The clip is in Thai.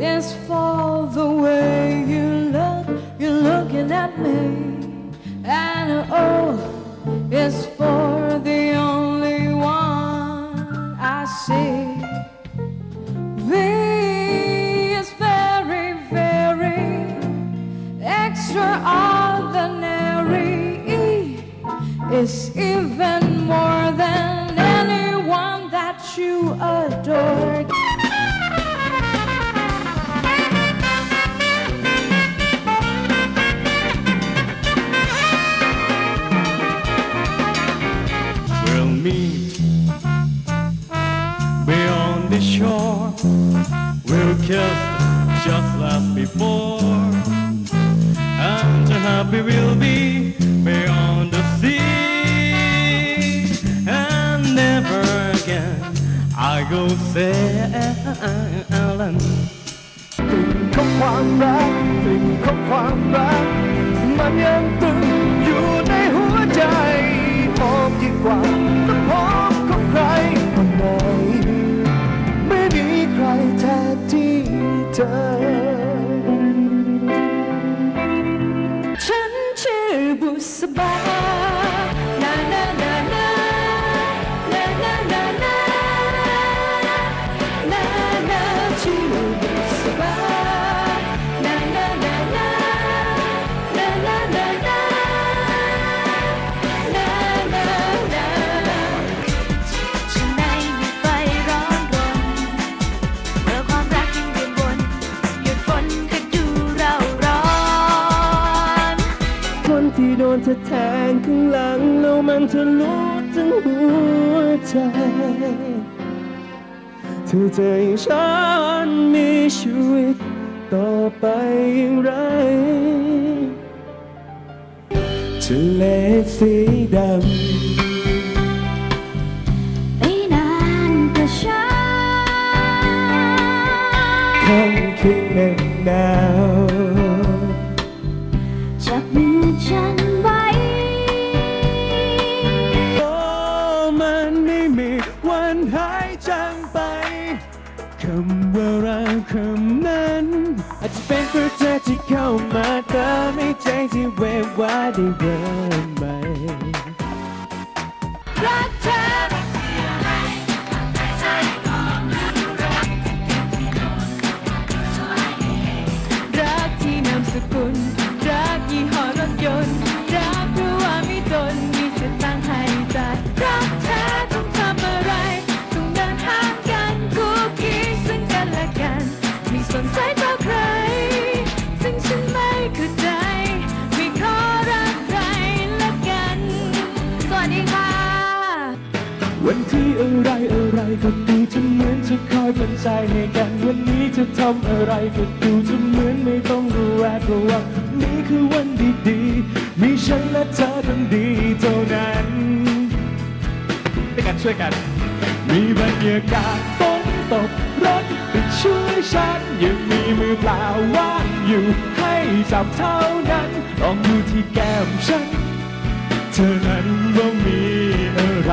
It's for the way you look, you're looking at me. And oh, is for the only one I see. V is very, very extraordinary. E is even We'll meet beyond the shore. We'll kiss just like before. And happy we'll be beyond the sea. And never again I go sailing. ของความรักตึงของความรัก มันยัง about ที่โดนเธอแทงข้างหลังแล้วมันทะลุถึงหัวใจ เธอจะให้ฉันมีชีวิตต่อไปอย่างไรทะเลสีดำไม่นานก็ช้าค่ำคืนหนึ่งหนาว ว่ารักคำนั้นอาจจะเป็นเพราะเธอที่เข้ามาเติมให้ใจที่เววาได้เริ่มใหม่ วันที่อะไรอะไรก็ดูจะเหมือนจะคอยเป็นใจให้กัน วันนี้จะทำอะไรก็ดูจะเหมือนไม่ต้องระแวดระวังนี่คือวันดีๆ มีฉันและเธอคนดีเท่านั้นด้วยกันช่วยกัน มีบรรยากาศฝนตกรถติดช่วยฉันยังมีมือเปล่าว่างอยู่ให้จับเท่านั้นลองดูที่แก้มฉันเธอนั้นว่ามีอะไร